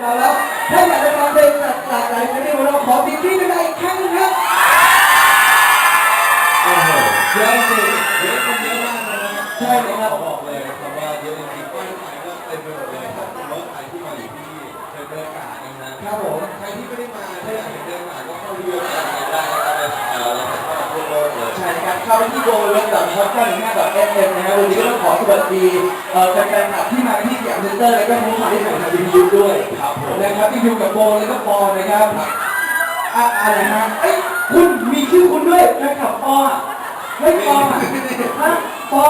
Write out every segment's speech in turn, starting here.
เราแล้วถ้าอยากจะฟังเพลงจากหลากหลายชนิดของเราขอติ๊กที่ด้วยอีกครั้งหนึงครับโอ้โหเยอะจริงเยอะคนเยอะมากเลยนะใช่เลยครับบอกเลยครับว่าเยอะจริงๆป้ายไฟก็เต็มไปหมดเลยครับรถใครที่มาอยู่ที่เทรนเดอร์การ์ดนะฮะครับผมใครที่ไม่ได้มาถ้าอยากเห็นเดินการ์ดก็เข้าเรือ เข้าไปที่โกลเว็บดอทคอมก้าหนึ่งห้าดอทเอฟเอ็มนะฮะวันนี้ก็ต้องขอสวัสดีเอ่อแฟนๆคลับที่มาที่สยามเซ็นเตอร์แล้วก็ผู้มาที่สถานีวิทยุด้วยครับผมนะครับที่อยู่กับโบแล้วก็ปอนะครับอะอะไรฮะเอ้ยคุณมีชื่อคุณด้วยแฟนคลับปอเฮ้ยปออะฮะปอ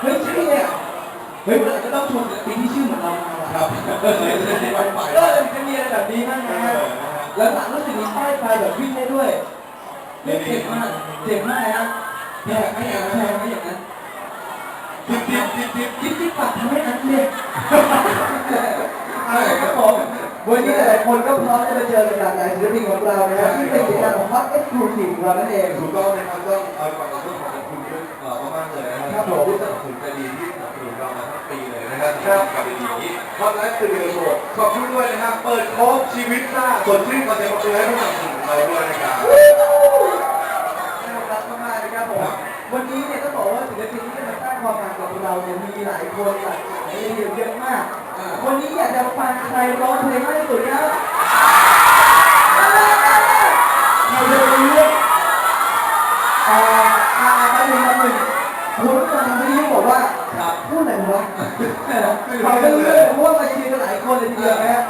เฮ้ยใช่เนี่ยเฮ้ยเราจะต้องชมศิลปินที่ชื่อเหมือนเรามาว่ะครับเออเดี๋ยวจะไปไปเออจะมีอะไรแบบนี้บ้างนะฮะแล้วหลังรู้สึกมีป้ายไฟแบบวิ่งได้ด้วยเจ็บมากเจ็บมากนะ แพงไม่อย่างนั้นแพงไม่อย่างนั้นทิปทิปทิปทิปคิดที่ปัดทำให้นั้นเนี่ยใช่ครับผมวันนี้หลายคนก็พร้อมจะมาเจอกับหลากหลายศิลปินของเรานะครับที่เป็นกิจกรรมของพักเอ็กซ์คลูซีฟของเรานั่นเองถูกต้องนะครับต้องเอาก่อนต้องขอบคุณด้วยเอ่อมากๆเลยนะครับผู้สนับสนุนใจดีที่สนับสนุนเรามาทั้งปีเลยนะครับครับกับดีนี้ท็อปไลฟ์สตูดิโอโชว์ขอบคุณด้วยนะครับเปิดโค้งชีวิตหน้าสดชื่นคอนเทนต์ของตัวให้ผู้สนับสนุนเราด้วยนะครับ น่ารักมากๆนะครับผมวันนี้เนี่ยต้องบอกว่าศิลปิน ที่จะมาสร้างความรักกับเราเนี่ยมีหลายคนหลากหลายเยอะมาก วันนี้อยากจะฟังใครร้องเพลงมากที่สุดครับใครจะรู้เรื่องอ่าอ่ามาหนึ่งมาหนึ่งคุณผู้ชมทางวิทยุบอกว่าพูดอะไรวะเขาไม่รู้เรื่องเพราะว่ามาเชียร์กันหลายคนเลยทีเดียวนะฮะ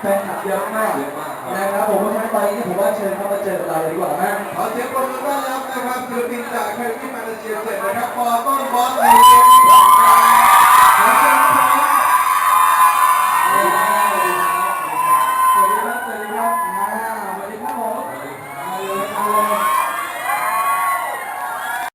แฟนคลับเยอะมากนะครับผม เพราะฉะนั้นตอนนี้ผมว่าเชิญเขามาเจอเราเลยดีกว่านะขอเสียงปรบมือต้อนรับนะครับศิลปินจากแคลิฟอร์เนียเซียเจ็ดนะครับปอต้นบอสในเกมที่สองครับ